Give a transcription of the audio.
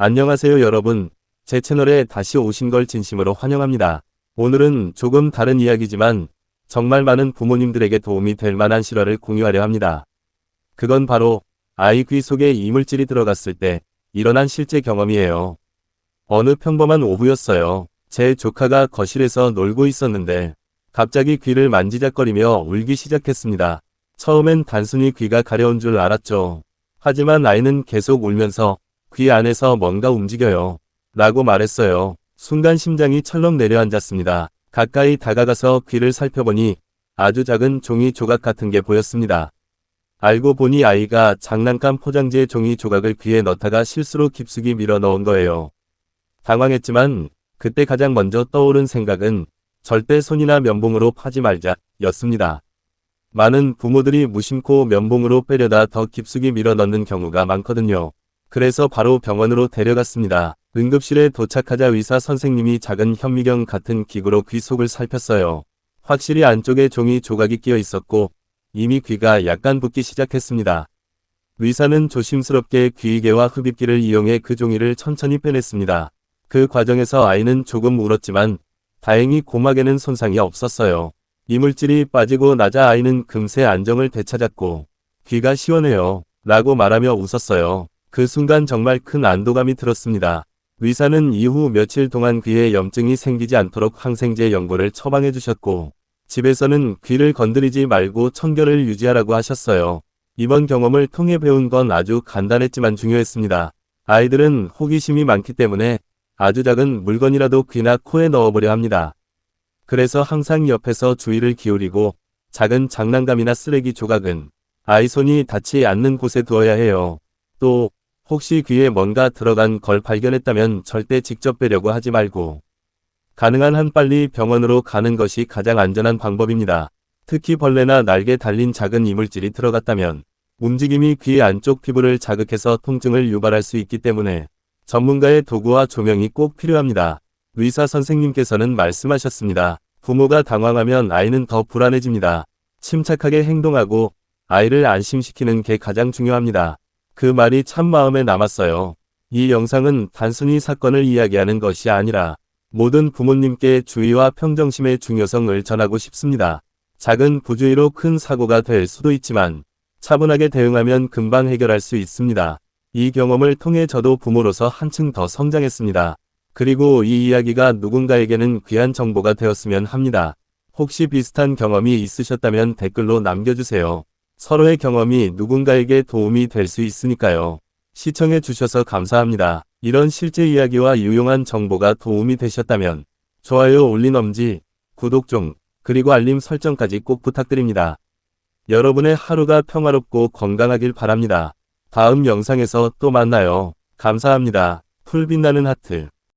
안녕하세요 여러분. 제 채널에 다시 오신 걸 진심으로 환영합니다. 오늘은 조금 다른 이야기지만 정말 많은 부모님들에게 도움이 될 만한 실화를 공유하려 합니다. 그건 바로 아이 귀 속에 이물질이 들어갔을 때 일어난 실제 경험이에요. 어느 평범한 오후였어요. 제 조카가 거실에서 놀고 있었는데 갑자기 귀를 만지작거리며 울기 시작했습니다. 처음엔 단순히 귀가 가려운 줄 알았죠. 하지만 아이는 계속 울면서 귀 안에서 뭔가 움직여요. 라고 말했어요. 순간 심장이 철렁 내려앉았습니다. 가까이 다가가서 귀를 살펴보니 아주 작은 종이 조각 같은 게 보였습니다. 알고 보니 아이가 장난감 포장지에 종이 조각을 귀에 넣다가 실수로 깊숙이 밀어 넣은 거예요. 당황했지만 그때 가장 먼저 떠오른 생각은 절대 손이나 면봉으로 파지 말자 였습니다. 많은 부모들이 무심코 면봉으로 빼려다 더 깊숙이 밀어 넣는 경우가 많거든요. 그래서 바로 병원으로 데려갔습니다. 응급실에 도착하자 의사 선생님이 작은 현미경 같은 기구로 귀 속을 살폈어요. 확실히 안쪽에 종이 조각이 끼어 있었고 이미 귀가 약간 붓기 시작했습니다. 의사는 조심스럽게 귀이개와 흡입기를 이용해 그 종이를 천천히 빼냈습니다. 그 과정에서 아이는 조금 울었지만 다행히 고막에는 손상이 없었어요. 이물질이 빠지고 나자 아이는 금세 안정을 되찾았고 귀가 시원해요. 라고 말하며 웃었어요. 그 순간 정말 큰 안도감이 들었습니다. 의사는 이후 며칠 동안 귀에 염증이 생기지 않도록 항생제 연고를 처방해 주셨고 집에서는 귀를 건드리지 말고 청결을 유지하라고 하셨어요. 이번 경험을 통해 배운 건 아주 간단했지만 중요했습니다. 아이들은 호기심이 많기 때문에 아주 작은 물건이라도 귀나 코에 넣어보려 합니다. 그래서 항상 옆에서 주의를 기울이고 작은 장난감이나 쓰레기 조각은 아이 손이 닿지 않는 곳에 두어야 해요. 또 혹시 귀에 뭔가 들어간 걸 발견했다면 절대 직접 빼려고 하지 말고 가능한 한 빨리 병원으로 가는 것이 가장 안전한 방법입니다. 특히 벌레나 날개 달린 작은 이물질이 들어갔다면 움직임이 귀 안쪽 피부를 자극해서 통증을 유발할 수 있기 때문에 전문가의 도구와 조명이 꼭 필요합니다. 의사 선생님께서는 말씀하셨습니다. 부모가 당황하면 아이는 더 불안해집니다. 침착하게 행동하고 아이를 안심시키는 게 가장 중요합니다. 그 말이 참 마음에 남았어요. 이 영상은 단순히 사건을 이야기하는 것이 아니라 모든 부모님께 주의와 평정심의 중요성을 전하고 싶습니다. 작은 부주의로 큰 사고가 될 수도 있지만 차분하게 대응하면 금방 해결할 수 있습니다. 이 경험을 통해 저도 부모로서 한층 더 성장했습니다. 그리고 이 이야기가 누군가에게는 귀한 정보가 되었으면 합니다. 혹시 비슷한 경험이 있으셨다면 댓글로 남겨주세요. 서로의 경험이 누군가에게 도움이 될 수 있으니까요. 시청해 주셔서 감사합니다. 이런 실제 이야기와 유용한 정보가 도움이 되셨다면 좋아요 올린 엄지, 구독 좀, 그리고 알림 설정까지 꼭 부탁드립니다. 여러분의 하루가 평화롭고 건강하길 바랍니다. 다음 영상에서 또 만나요. 감사합니다. 풀 빛나는 하트